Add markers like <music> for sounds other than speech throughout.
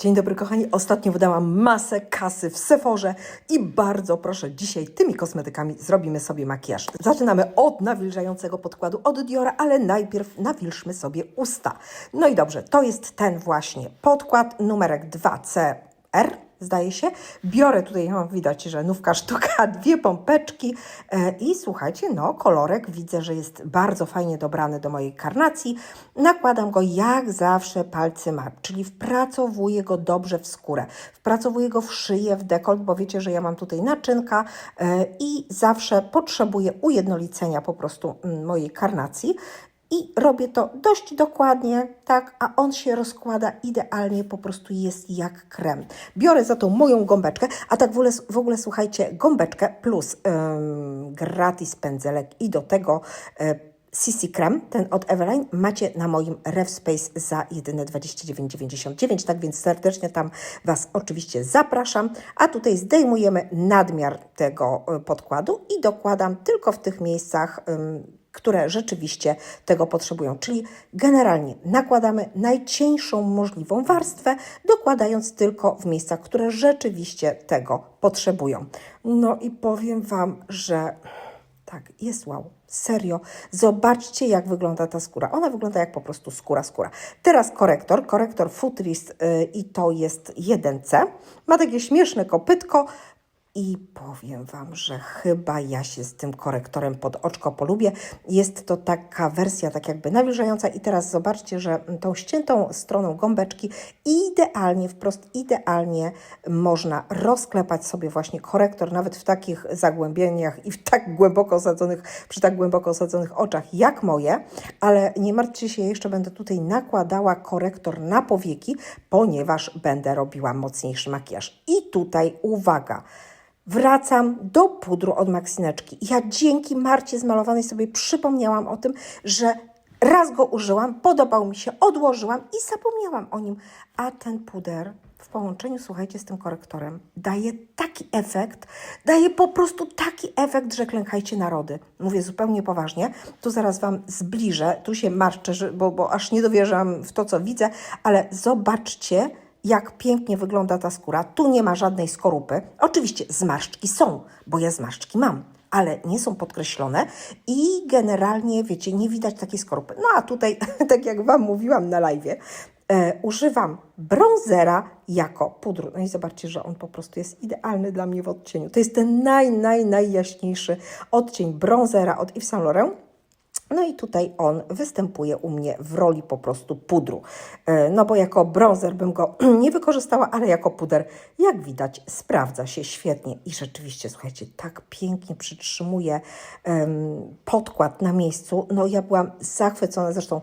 Dzień dobry kochani, ostatnio wydałam masę kasy w Seforze i bardzo proszę, dzisiaj tymi kosmetykami zrobimy sobie makijaż. Zaczynamy od nawilżającego podkładu od Diora, ale najpierw nawilżmy sobie usta. No i dobrze, to jest ten właśnie podkład numerek 2CR. Zdaje się. Biorę tutaj, no, widać, że nówka sztuka, <laughs> dwie pompeczki e, i słuchajcie, no kolorek widzę, że jest bardzo fajnie dobrany do mojej karnacji. Nakładam go jak zawsze palcem czyli wpracowuję go dobrze w skórę. Wpracowuję go w szyję, w dekolt, bo wiecie, że ja mam tutaj naczynka e, i zawsze potrzebuję ujednolicenia po prostu mm, mojej karnacji. I robię to dość dokładnie, tak, a on się rozkłada idealnie, po prostu jest jak krem. Biorę za tą moją gąbeczkę, a tak w ogóle, w ogóle słuchajcie, gąbeczkę plus ym, gratis pędzelek i do tego y, CC Krem, ten od Eveline, macie na moim RevSpace za jedyne 29,99, tak więc serdecznie tam Was oczywiście zapraszam. A tutaj zdejmujemy nadmiar tego y, podkładu i dokładam tylko w tych miejscach, które rzeczywiście tego potrzebują. Czyli generalnie nakładamy najcieńszą możliwą warstwę, dokładając tylko w miejscach, które rzeczywiście tego potrzebują. No i powiem Wam, że tak, jest wow. Serio. Zobaczcie, jak wygląda ta skóra. Ona wygląda jak po prostu skóra, skóra. Teraz korektor. Korektor Footris yy, i to jest 1C. Ma takie śmieszne kopytko. I powiem Wam, że chyba ja się z tym korektorem pod oczko polubię. Jest to taka wersja tak jakby nawilżająca i teraz zobaczcie, że tą ściętą stroną gąbeczki idealnie, wprost idealnie można rozklepać sobie właśnie korektor nawet w takich zagłębieniach i w tak głęboko osadzonych, przy tak głęboko osadzonych oczach jak moje, ale nie martwcie się, jeszcze będę tutaj nakładała korektor na powieki, ponieważ będę robiła mocniejszy makijaż. I tutaj uwaga, Wracam do pudru od Maksineczki. Ja dzięki Marcie zmalowanej sobie przypomniałam o tym, że raz go użyłam, podobał mi się, odłożyłam i zapomniałam o nim. A ten puder w połączeniu, słuchajcie, z tym korektorem daje taki efekt, daje po prostu taki efekt, że klękajcie narody. Mówię zupełnie poważnie. Tu zaraz Wam zbliżę, tu się marszczę, bo, bo aż nie dowierzam w to, co widzę, ale zobaczcie, jak pięknie wygląda ta skóra. Tu nie ma żadnej skorupy. Oczywiście zmarszczki są, bo ja zmarszczki mam, ale nie są podkreślone i generalnie, wiecie, nie widać takiej skorupy. No a tutaj, <laughs> tak jak Wam mówiłam na live, e, używam bronzera jako pudru. No i zobaczcie, że on po prostu jest idealny dla mnie w odcieniu. To jest ten naj, naj, najjaśniejszy odcień bronzera od Yves Saint Laurent. No i tutaj on występuje u mnie w roli po prostu pudru. E, No bo jako bronzer bym go <clears throat> nie wykorzystała, ale jako puder, jak widać, sprawdza się świetnie. I rzeczywiście, słuchajcie, tak pięknie przytrzymuje em, podkład na miejscu. No ja byłam zachwycona. Zresztą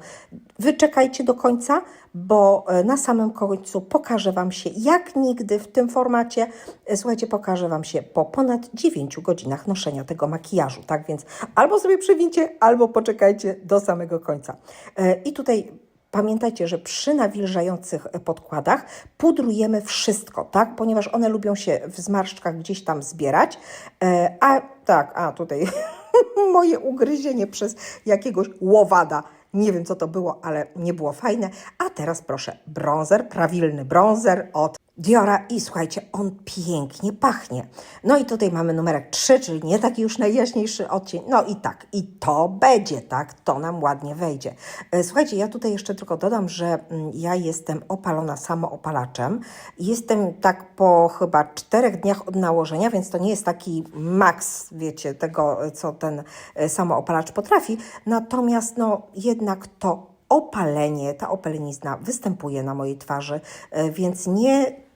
wyczekajcie do końca, bo e, na samym końcu pokażę Wam się jak nigdy w tym formacie. E, Słuchajcie, pokażę Wam się po ponad 9 godzinach noszenia tego makijażu. Tak więc albo sobie przewincie, albo poczekajcie do samego końca. E, I tutaj Pamiętajcie, że przy nawilżających podkładach pudrujemy wszystko, tak? Ponieważ one lubią się w zmarszczkach gdzieś tam zbierać. E, a tak, a tutaj <laughs> moje ugryzienie przez jakiegoś łowada. Nie wiem, co to było, ale nie było fajne. A teraz proszę, bronzer, prawilny bronzer od Diora i słuchajcie, on pięknie pachnie. No i tutaj mamy numerek 3, czyli nie taki już najjaśniejszy odcień. No i tak, i to będzie, tak, to nam ładnie wejdzie. E, Słuchajcie, ja tutaj jeszcze tylko dodam, że mm, ja jestem opalona samoopalaczem. Jestem tak po chyba czterech dniach od nałożenia, więc to nie jest taki maks, wiecie, tego, co ten e, samoopalacz potrafi. Natomiast no jednak to opalenie, ta opalenizna występuje na mojej twarzy, e, więc nie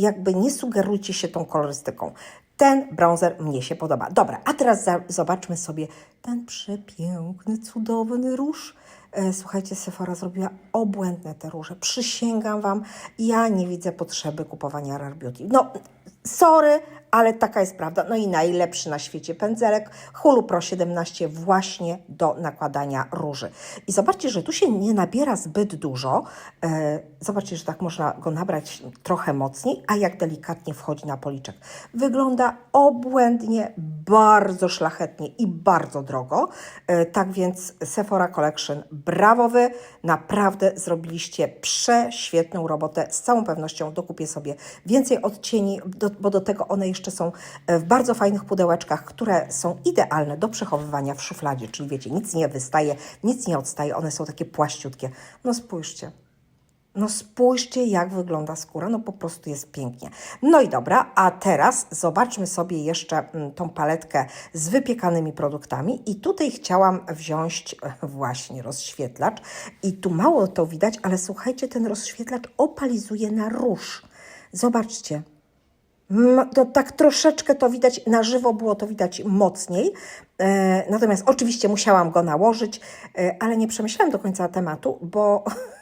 jakby nie sugerujcie się tą kolorystyką. Ten bronzer mnie się podoba. Dobra, a teraz zobaczmy sobie ten przepiękny, cudowny róż. E, Słuchajcie, Sephora zrobiła obłędne te róże. Przysięgam Wam, ja nie widzę potrzeby kupowania Rare Beauty. No, sorry, ale taka jest prawda. No i najlepszy na świecie pędzelek Hulu Pro 17 właśnie do nakładania róży. I zobaczcie, że tu się nie nabiera zbyt dużo. E, Zobaczcie, że tak można go nabrać trochę mocniej, a jak delikatnie wchodzi na policzek. Wygląda obłędnie, bardzo szlachetnie i bardzo drogo. E, Tak więc Sephora Collection, brawo wy, naprawdę zrobiliście prześwietną robotę. Z całą pewnością dokupię sobie więcej odcieni, bo do tego one jeszcze są e, w bardzo fajnych pudełeczkach, które są idealne do przechowywania w szufladzie, czyli wiecie, nic nie wystaje, nic nie odstaje, one są takie płaściutkie. No spójrzcie. No spójrzcie, jak wygląda skóra, no po prostu jest pięknie. No i dobra, a teraz zobaczmy sobie jeszcze mm, tą paletkę z wypiekanymi produktami i tutaj chciałam wziąć e, właśnie rozświetlacz i tu mało to widać, ale słuchajcie, ten rozświetlacz opalizuje na róż. Zobaczcie, To tak troszeczkę to widać, na żywo było to widać mocniej. E, natomiast oczywiście musiałam go nałożyć, e, ale nie przemyślałam do końca tematu, bo <laughs>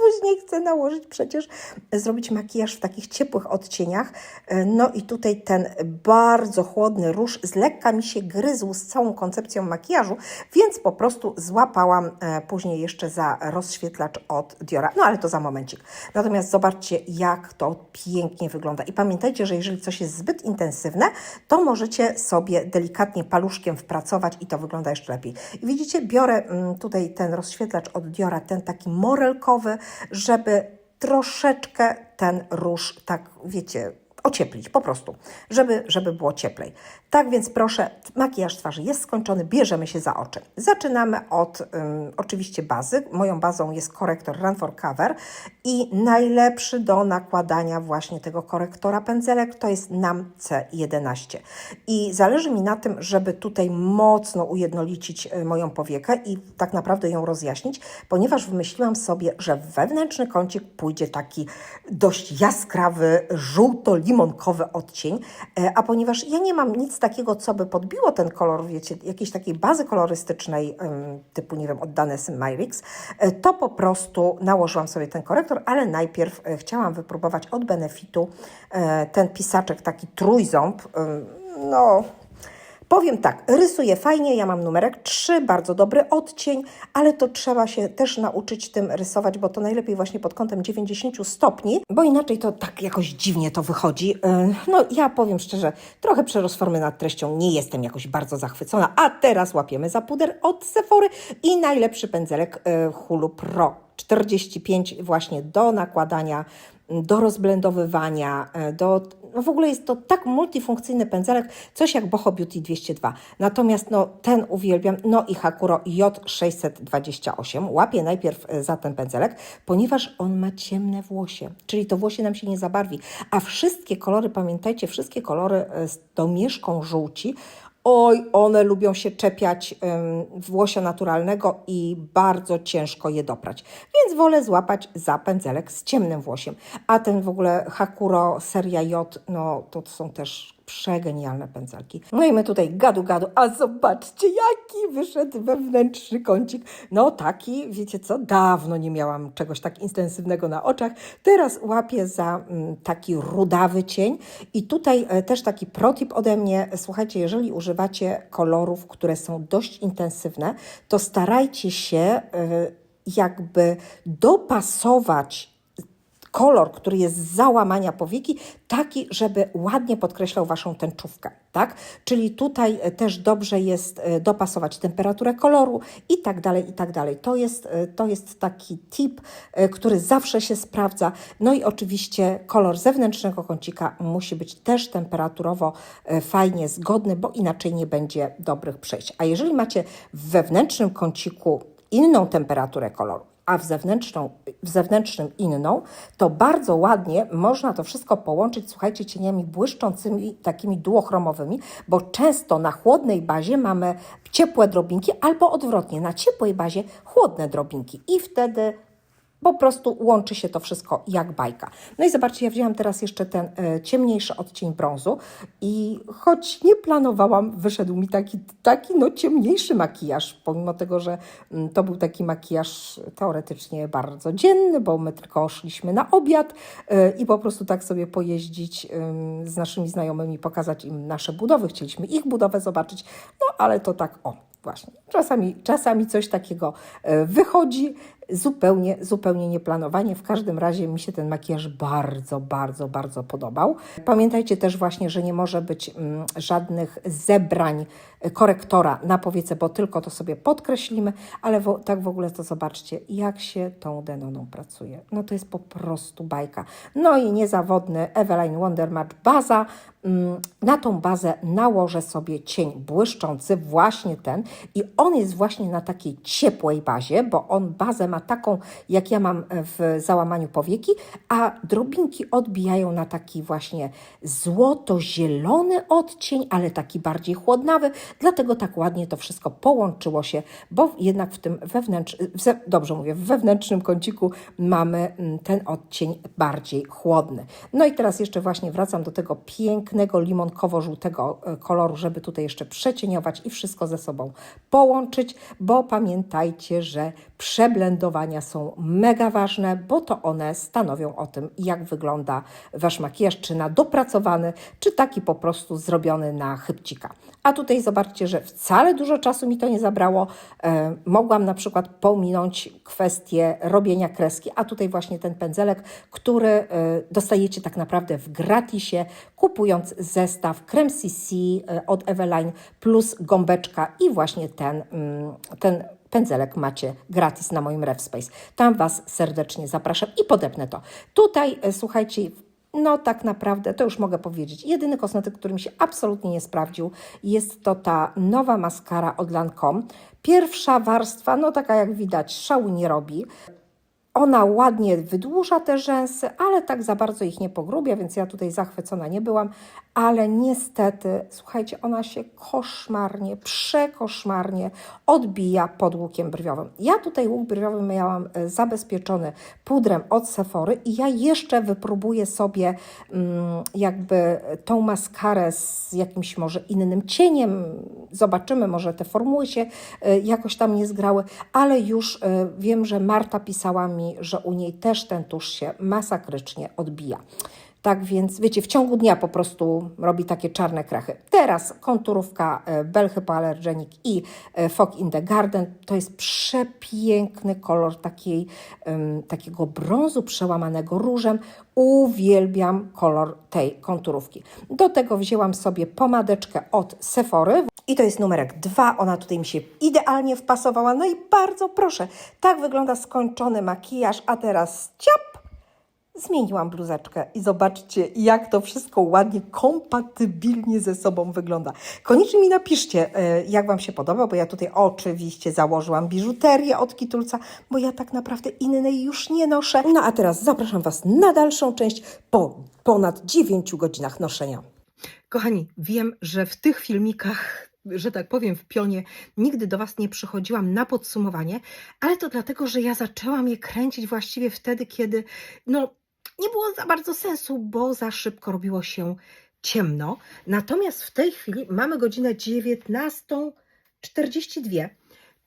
później chcę nałożyć przecież, zrobić makijaż w takich ciepłych odcieniach. E, No i tutaj ten bardzo chłodny róż z lekka mi się gryzł z całą koncepcją makijażu, więc po prostu złapałam e, później jeszcze za rozświetlacz od Diora. No ale to za momencik. Natomiast zobaczcie, jak to pięknie wygląda. I pamiętajcie, że jeżeli coś jest zbyt intensywne, to możecie sobie delikatnie paluszkiem wpracować i to wygląda jeszcze lepiej. I widzicie, biorę mm, tutaj ten rozświetlacz od Diora, ten taki morelkowy, żeby troszeczkę ten róż, tak wiecie, ocieplić po prostu, żeby, żeby było cieplej. Tak więc proszę, makijaż twarzy jest skończony, bierzemy się za oczy. Zaczynamy od ym, oczywiście bazy. Moją bazą jest korektor Run for Cover i najlepszy do nakładania właśnie tego korektora pędzelek to jest NAM C11. I zależy mi na tym, żeby tutaj mocno ujednolicić y, moją powiekę i tak naprawdę ją rozjaśnić, ponieważ wymyśliłam sobie, że wewnętrzny kącik pójdzie taki dość jaskrawy, żółto-limonkowy odcień, E, a ponieważ ja nie mam nic takiego, co by podbiło ten kolor, wiecie, jakiejś takiej bazy kolorystycznej typu, nie wiem, oddane Myrix, e, to po prostu nałożyłam sobie ten korektor, ale najpierw e, chciałam wypróbować od Benefitu ten pisaczek, taki trójząb, no... Powiem tak, rysuję fajnie, ja mam numerek 3, bardzo dobry odcień, ale to trzeba się też nauczyć tym rysować, bo to najlepiej właśnie pod kątem 90 stopni, bo inaczej to tak jakoś dziwnie to wychodzi. Yy, No ja powiem szczerze, trochę przerost formy nad treścią, nie jestem jakoś bardzo zachwycona, a teraz łapiemy za puder od Sephory i najlepszy pędzelek yy, Hulu Pro 45 właśnie do nakładania do rozblendowywania, e, do, no w ogóle jest to tak multifunkcyjny pędzelek, coś jak Boho Beauty 202. Natomiast no, ten uwielbiam, no i Hakuro J628. Łapię najpierw e, za ten pędzelek, ponieważ on ma ciemne włosie, czyli to włosie nam się nie zabarwi. A wszystkie kolory, pamiętajcie, wszystkie kolory e, z domieszką żółci, Oj, one lubią się czepiać włosia naturalnego i bardzo ciężko je doprać. Więc wolę złapać za pędzelek z ciemnym włosiem. A ten w ogóle Hakuro seria J, no to są też przegenialne pędzelki. No i my tutaj gadu gadu, a zobaczcie jaki wyszedł wewnętrzny kącik. No taki, wiecie co, dawno nie miałam czegoś tak intensywnego na oczach. Teraz łapię za mm, taki rudawy cień i tutaj e, też taki protip ode mnie. Słuchajcie, jeżeli używacie kolorów, które są dość intensywne, to starajcie się e, jakby dopasować kolor, który jest z załamania powieki, taki, żeby ładnie podkreślał Waszą tęczówkę, tak? Czyli tutaj e, też dobrze jest e, dopasować temperaturę koloru i tak dalej, i tak dalej. To jest, e, to jest taki tip, który zawsze się sprawdza. No i oczywiście kolor zewnętrznego kącika musi być też temperaturowo fajnie zgodny, bo inaczej nie będzie dobrych przejść. A jeżeli macie w wewnętrznym kąciku inną temperaturę koloru, a w, zewnętrzną, w zewnętrznym inną, to bardzo ładnie można to wszystko połączyć, słuchajcie, cieniami błyszczącymi, takimi duochromowymi, bo często na chłodnej bazie mamy ciepłe drobinki, albo odwrotnie, na ciepłej bazie chłodne drobinki. I wtedy po prostu łączy się to wszystko jak bajka. No i zobaczcie, ja wzięłam teraz jeszcze ten e, ciemniejszy odcień brązu i choć nie planowałam, wyszedł mi taki, taki no ciemniejszy makijaż, pomimo tego, że mm, to był taki makijaż teoretycznie bardzo dzienny, bo my tylko szliśmy na obiad e, i po prostu tak sobie pojeździć ym, z naszymi znajomymi, pokazać im nasze budowy, chcieliśmy ich budowę zobaczyć, no ale to tak o, właśnie, czasami, czasami coś takiego e, wychodzi, zupełnie, zupełnie nieplanowanie. W każdym razie mi się ten makijaż bardzo, bardzo, bardzo podobał. Pamiętajcie też właśnie, że nie może być mm, żadnych zebrań korektora na powiece, bo tylko to sobie podkreślimy, ale wo, tak w ogóle to zobaczcie, jak się tą Denoną pracuje. No to jest po prostu bajka. No i niezawodny Eveline Wondermatch baza. Mm, Na tą bazę nałożę sobie cień błyszczący, właśnie ten i on jest właśnie na takiej ciepłej bazie, bo on bazę ma taką, jak ja mam w załamaniu powieki, a drobinki odbijają na taki właśnie złoto-zielony odcień, ale taki bardziej chłodnawy, dlatego tak ładnie to wszystko połączyło się, bo jednak w tym wewnętrz, w ze, dobrze mówię, w wewnętrznym kąciku mamy mm, ten odcień bardziej chłodny. No i teraz jeszcze właśnie wracam do tego pięknego limonkowo-żółtego e, koloru, żeby tutaj jeszcze przecieniować i wszystko ze sobą połączyć, bo pamiętajcie, że są mega ważne, bo to one stanowią o tym, jak wygląda Wasz makijaż, czy na dopracowany, czy taki po prostu zrobiony na chybcika. A tutaj zobaczcie, że wcale dużo czasu mi to nie zabrało. E, mogłam na przykład pominąć kwestię robienia kreski, a tutaj właśnie ten pędzelek, który e, dostajecie tak naprawdę w gratisie, kupując zestaw Creme CC e, od Eveline plus gąbeczka i właśnie ten, mm, ten pędzelek macie gratis na moim RevSpace. Tam Was serdecznie zapraszam i podepnę to. Tutaj, e, słuchajcie, no tak naprawdę, to już mogę powiedzieć, jedyny kosmetyk, który mi się absolutnie nie sprawdził, jest to ta nowa maskara od Lancome. Pierwsza warstwa, no taka jak widać, szału nie robi. Ona ładnie wydłuża te rzęsy, ale tak za bardzo ich nie pogrubia, więc ja tutaj zachwycona nie byłam. Ale niestety, słuchajcie, ona się koszmarnie, przekoszmarnie odbija pod łukiem brwiowym. Ja tutaj łuk brwiowy miałam e, zabezpieczony pudrem od Sephory i ja jeszcze wypróbuję sobie mm, jakby tą maskarę z jakimś może innym cieniem. Zobaczymy, może te formuły się e, jakoś tam nie zgrały, ale już e, wiem, że Marta pisała mi, że u niej też ten tusz się masakrycznie odbija. Tak więc, wiecie, w ciągu dnia po prostu robi takie czarne krachy. Teraz konturówka e, Bell Hypoallergenic i e, Fog in the Garden. To jest przepiękny kolor takiej, em, takiego brązu przełamanego różem. Uwielbiam kolor tej konturówki. Do tego wzięłam sobie pomadeczkę od Sephory. I to jest numerek dwa. Ona tutaj mi się idealnie wpasowała. No i bardzo proszę, tak wygląda skończony makijaż. A teraz ciap! Zmieniłam bluzeczkę i zobaczcie, jak to wszystko ładnie, kompatybilnie ze sobą wygląda. Koniecznie mi napiszcie, e, jak Wam się podoba, bo ja tutaj oczywiście założyłam biżuterię od Kitulca, bo ja tak naprawdę innej już nie noszę. No a teraz zapraszam Was na dalszą część po ponad 9 godzinach noszenia. Kochani, wiem, że w tych filmikach że tak powiem, w pionie, nigdy do Was nie przychodziłam na podsumowanie, ale to dlatego, że ja zaczęłam je kręcić właściwie wtedy, kiedy no, nie było za bardzo sensu, bo za szybko robiło się ciemno. Natomiast w tej chwili mamy godzinę 19.42,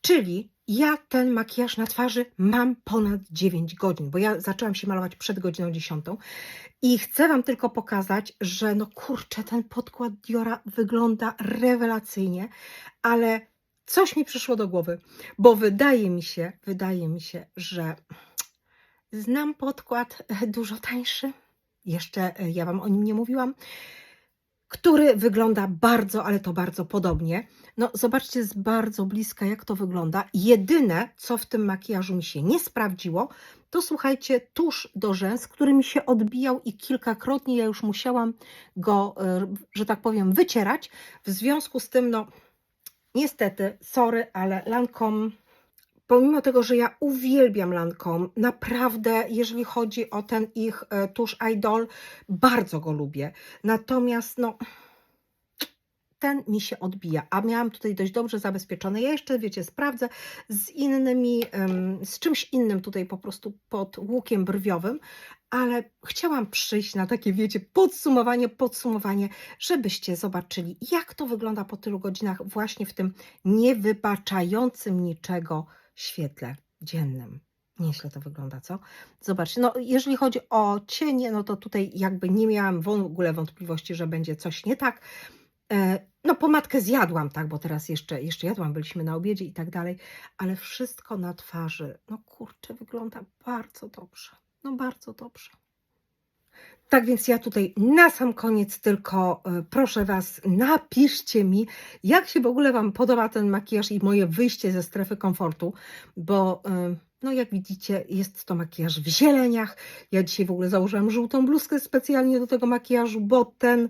czyli ja ten makijaż na twarzy mam ponad 9 godzin, bo ja zaczęłam się malować przed godziną 10 i chcę Wam tylko pokazać, że no kurczę, ten podkład Diora wygląda rewelacyjnie, ale coś mi przyszło do głowy, bo wydaje mi się, wydaje mi się, że znam podkład e, dużo tańszy, jeszcze e, ja Wam o nim nie mówiłam, który wygląda bardzo, ale to bardzo podobnie. No, zobaczcie z bardzo bliska, jak to wygląda. Jedyne, co w tym makijażu mi się nie sprawdziło, to słuchajcie, tusz do rzęs, który mi się odbijał i kilkakrotnie ja już musiałam go, e, że tak powiem, wycierać. W związku z tym, no, niestety, sorry, ale Lancome pomimo tego, że ja uwielbiam Lancome, naprawdę, jeżeli chodzi o ten ich e, tusz Idol, bardzo go lubię. Natomiast, no, ten mi się odbija, a miałam tutaj dość dobrze zabezpieczone. Ja jeszcze, wiecie, sprawdzę z innymi, z czymś innym tutaj po prostu pod łukiem brwiowym, ale chciałam przyjść na takie, wiecie, podsumowanie, podsumowanie, żebyście zobaczyli, jak to wygląda po tylu godzinach właśnie w tym niewybaczającym niczego świetle dziennym. Nieźle to wygląda, co? Zobaczcie, no jeżeli chodzi o cienie, no to tutaj jakby nie miałam w ogóle wątpliwości, że będzie coś nie tak. E, No pomadkę zjadłam, tak, bo teraz jeszcze, jeszcze jadłam, byliśmy na obiedzie i tak dalej, ale wszystko na twarzy, no kurczę, wygląda bardzo dobrze, no bardzo dobrze. Tak więc ja tutaj na sam koniec tylko e, proszę Was, napiszcie mi, jak się w ogóle Wam podoba ten makijaż i moje wyjście ze strefy komfortu, bo e, no jak widzicie jest to makijaż w zieleniach. Ja dzisiaj w ogóle założyłam żółtą bluzkę specjalnie do tego makijażu, bo ten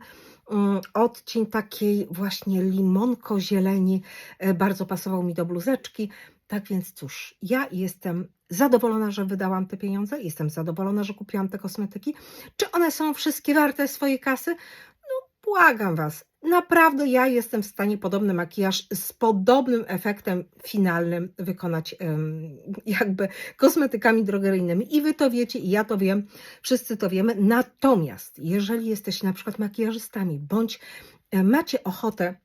mm, odcień takiej właśnie limonko-zieleni e, bardzo pasował mi do bluzeczki. Tak więc cóż, ja jestem zadowolona, że wydałam te pieniądze, jestem zadowolona, że kupiłam te kosmetyki. Czy one są wszystkie warte swojej kasy? No, błagam Was. Naprawdę ja jestem w stanie podobny makijaż z podobnym efektem finalnym wykonać jakby kosmetykami drogeryjnymi. I Wy to wiecie, i ja to wiem, wszyscy to wiemy. Natomiast jeżeli jesteście na przykład makijażystami, bądź e, macie ochotę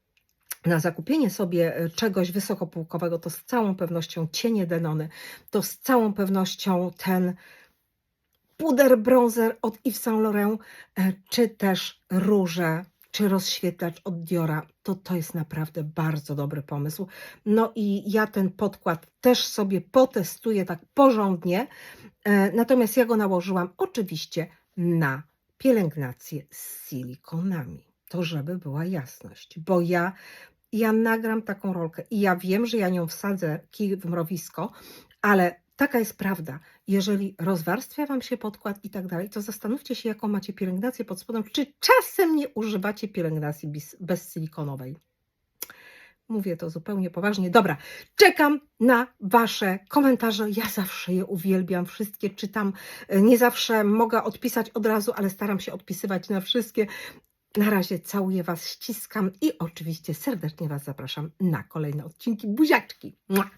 na zakupienie sobie e, czegoś wysokopółkowego, to z całą pewnością cienie Denony, to z całą pewnością ten puder bronzer od Yves Saint Laurent, e, czy też róże, czy rozświetlacz od Diora, to to jest naprawdę bardzo dobry pomysł. No i ja ten podkład też sobie potestuję tak porządnie, e, natomiast ja go nałożyłam oczywiście na pielęgnację z silikonami. To żeby była jasność, bo ja ja nagram taką rolkę i ja wiem, że ja nią wsadzę kij w mrowisko, ale taka jest prawda. Jeżeli rozwarstwia Wam się podkład i tak dalej, to zastanówcie się, jaką macie pielęgnację pod spodem, czy czasem nie używacie pielęgnacji bez- bezsilikonowej. Mówię to zupełnie poważnie. Dobra, czekam na Wasze komentarze. Ja zawsze je uwielbiam, wszystkie czytam. Nie zawsze mogę odpisać od razu, ale staram się odpisywać na wszystkie. Na razie całuję Was, ściskam i oczywiście serdecznie Was zapraszam na kolejne odcinki. Buziaczki! Mua!